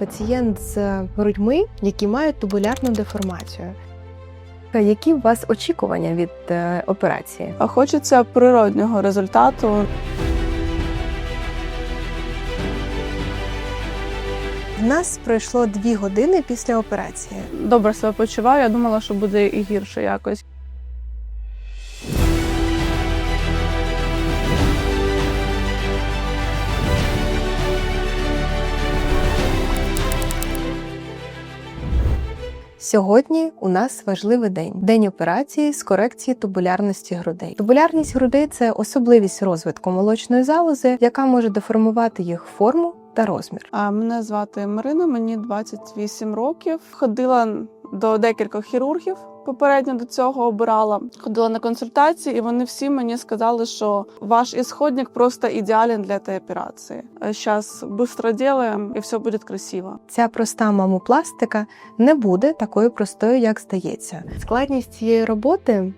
пацієнт з грудьми, які мають тубулярну деформацію. Які у вас очікування від е, операції? А Хочеться природнього результату. В нас пройшло дві години після операції. Добре себе почуваю. Я думала, що буде і гірше якось. Сьогодні у нас важливий день день операції з корекції тубулярності грудей. Тубулярність грудей це особливість розвитку молочної залози, яка може деформувати їх форму та розмір. А мене звати Марина, мені 28 років. Ходила до декількох хірургів. Попередньо до цього обирала, ходила на консультації, і вони всі мені сказали, що ваш ісходник просто ідеален для цієї операції. Зараз швидко робимо, і все буде красиво. Ця проста мамопластика не буде такою простою, як здається. Складність цієї роботи.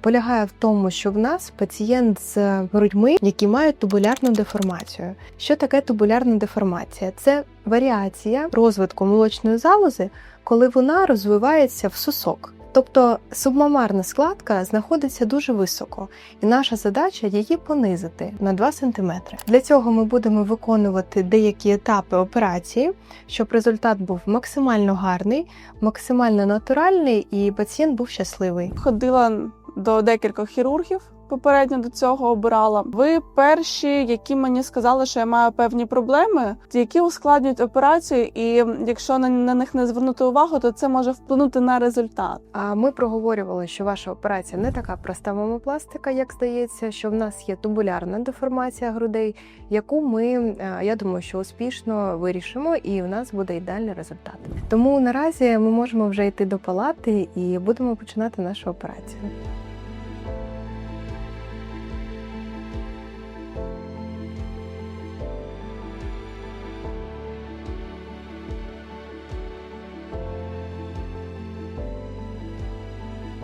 Полягає в тому, що в нас пацієнт з грудьми, які мають тубулярну деформацію. Що таке тубулярна деформація? Це варіація розвитку молочної залози, коли вона розвивається в сосок. Тобто субмамарна складка знаходиться дуже високо, і наша задача її понизити на 2 см. Для цього ми будемо виконувати деякі етапи операції, щоб результат був максимально гарний, максимально натуральний і пацієнт був щасливий. Ходила до декількох хірургів. Попередньо до цього обирала. Ви перші, які мені сказали, що я маю певні проблеми, які ускладнюють операцію, і якщо на, них не звернути увагу, то це може вплинути на результат. А ми проговорювали, що ваша операція не така проста мамопластика, як здається, що в нас є тубулярна деформація грудей, яку ми, е, я думаю, що успішно вирішимо, і у нас буде ідеальний результат. Тому наразі ми можемо вже йти до палати і будемо починати нашу операцію.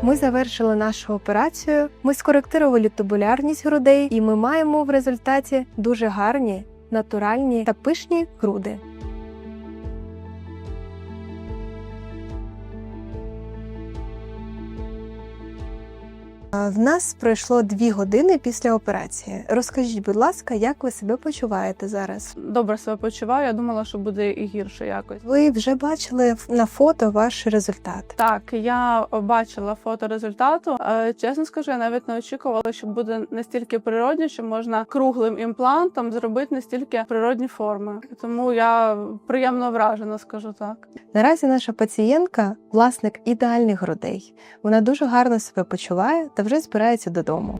Ми завершили нашу операцію. Ми скоректували тубулярність грудей, і ми маємо в результаті дуже гарні, натуральні та пишні груди. В нас пройшло дві години після операції. Розкажіть, будь ласка, як ви себе почуваєте зараз? Добре себе почуваю. Я думала, що буде і гірше якось. Ви вже бачили на фото ваш результат. Так, я бачила фото результату. Чесно скажу, я навіть не очікувала, що буде настільки природні, що можна круглим імплантом зробити настільки природні форми. Тому я приємно вражена, скажу так. Наразі наша пацієнтка власник ідеальних грудей. Вона дуже гарно себе почуває та вже збирається додому.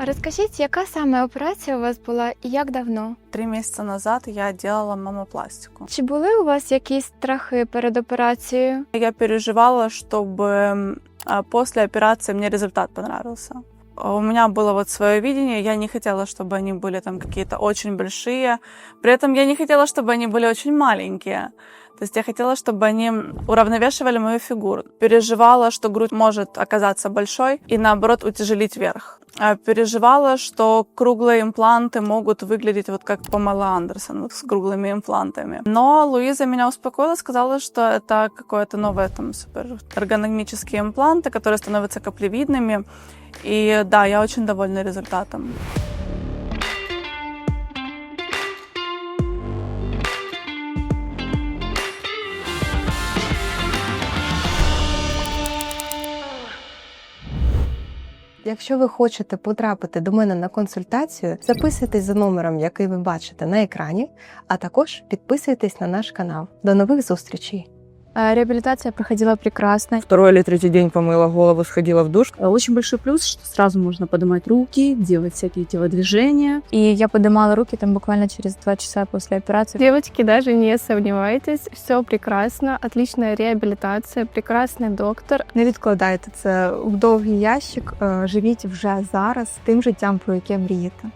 А Розкажіть, яка саме операція у вас була і як давно? Три місяці назад я делала мамопластику. Чи були у вас якісь страхи перед операцією? Я переживала, чтобы м, а, после операции мне результат понравился. А У меня было вот свое видение, я не хотела, чтобы они были там какие-то очень большие. При этом я не хотела, чтобы они были очень маленькие. То есть я хотела, чтобы они уравновешивали мою фигуру. Переживала, что грудь может оказаться большой и наоборот утяжелить верх. А Переживала, что круглые импланты могут выглядеть вот как Памела Андерсон вот с круглыми имплантами. Но Луиза меня успокоила, сказала, что это какое-то новое там супер эргономические импланты, которые становятся каплевидными. И да, я очень довольна результатом. Якщо ви хочете потрапити до мене на консультацію, записуйтесь за номером, який ви бачите на екрані, а також підписуйтесь на наш канал. До нових зустрічей! Е, Реабілітація проходила прекрасно. Второй или третий день помыла голову, сходила в душ. Э, Очень большой плюс, что сразу можно поднимать руки, делать всякие телодвижения. І я подимала руки там буквально через два часа після операції. Девочки, даже не сомневайтесь, все прекрасно, отличная реабилитация, прекрасный доктор. Не відкладайте це в довгий ящик, е, живіть вже зараз тим життям, про яке мрієте.